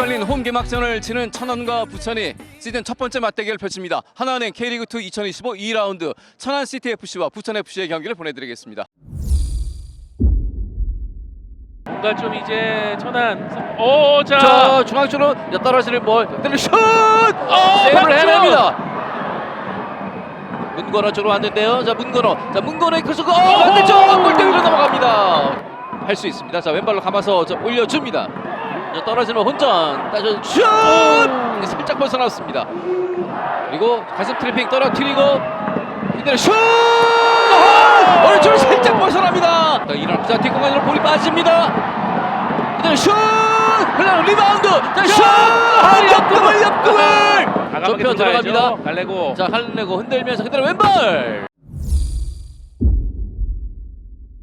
열린 홈 개막전을 치는 천안과 부천이 시즌 첫 번째 맞대결을 펼칩니다. 하나은행 K리그2 2025 2라운드 천안 CTFC와 부천 FC의 경기를 보내드리겠습니다. 뭔가 좀 이제 천안 오, 자, 자 중앙쪽으로 떨어지는 볼 때는 슛! 어, 세이브를 박주호! 해냅니다. 문건호 쪽으로 왔는데요. 자 문건호, 자 문건호의 크로스가 어, 어허! 반대쪽 골대 위로 넘어갑니다. 할 수 있습니다. 자 왼발로 감아서 자, 올려줍니다. 자, 떨어지는 혼전, 따져 슛! 살짝 벗어났습니다. 그리고 가슴 트래핑 떨어뜨리고 이대로 슛! 오른쪽으로 살짝 벗어납니다. 자, 이런 자 뒷공간으로 볼이 빠집니다. 이대로 슛! 흘러는 리바운드. 자 슛! 아, 옆금을 옆금을. 과감하게 좁혀. 들어갑니다. 갈래고 자 할내고 흔들면서 그대로 왼발.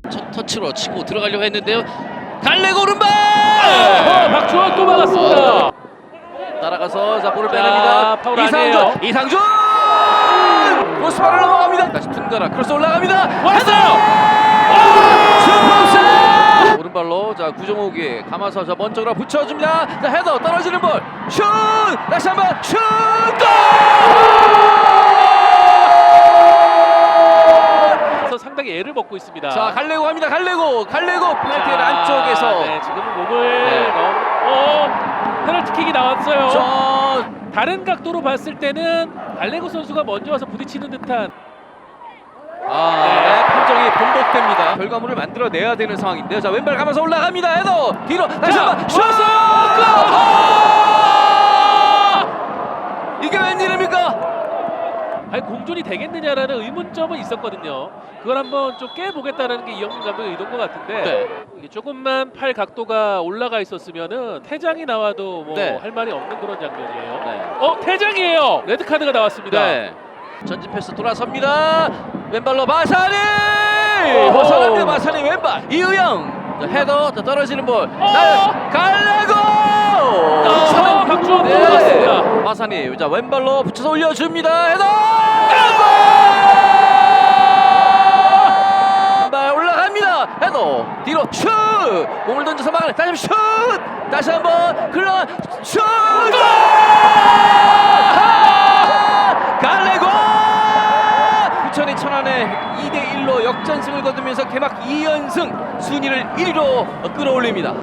첫 터치로 치고 들어가려고 했는데요. 갈래고 오른발. 어, 또 막았습니다. 따라가서 자 볼을 자, 빼냅니다. 파울 이상준, 아니에요. 이상준. 크로스바를 넘어갑니다. 다시 퉁가라 크로스 올라갑니다. 왔어요. 슈퍼세 오른발로 자 구정욱이 감아서 자 먼저로 붙여줍니다. 자 헤더 떨어지는 볼. 슛 다시 한번 슛 골. 그래서 상당히 애를 먹고 있습니다. 자 갈래고 합니다. 갈래고 갈래고 플라이트 자, 안쪽에서 네, 지금은 몸을 네. 넣. 어, 페널티킥이 나왔어요. 저 다른 각도로 봤을 때는 갈레고 선수가 먼저 와서 부딪히는 듯한 아, 네, 판정이 번복됩니다. 결과물을 만들어내야 되는 상황인데요. 자, 왼발 감아서 올라갑니다. 헤더 뒤로 다시 자, 한번 슛! 이게 웬일입니까? 아니 공존이 되겠느냐라는 의문점은 있었거든요. 그걸 한번 좀 깨보겠다는 게 이영민 감독의 의도인 것 같은데 네. 이게 조금만 팔 각도가 올라가 있었으면은 퇴장이 나와도 뭐 네. 할 말이 없는 그런 장면이에요. 네. 어 퇴장이에요. 레드 카드가 나왔습니다. 네. 전진 패스 돌아섭니다. 왼발로! 어허. 벗어납니다. 마사니 왼발. 이의영. 자, 헤더 자, 떨어지는 볼. 날 갈라고! 아, 박주원 또 나왔습니다. 마사니 자 왼발로 붙여서 올려줍니다. 헤더! 왼발 올라갑니다. 헤더 뒤로 슛! 몸을 던져서 막아내. 다시 한번 슛! 다시 한번 흘러 슛! 골! 갈레고! 부천이 천안에 2대 1로 역전승을 거두면서 개막 2연승 순위를 1위로 끌어올립니다.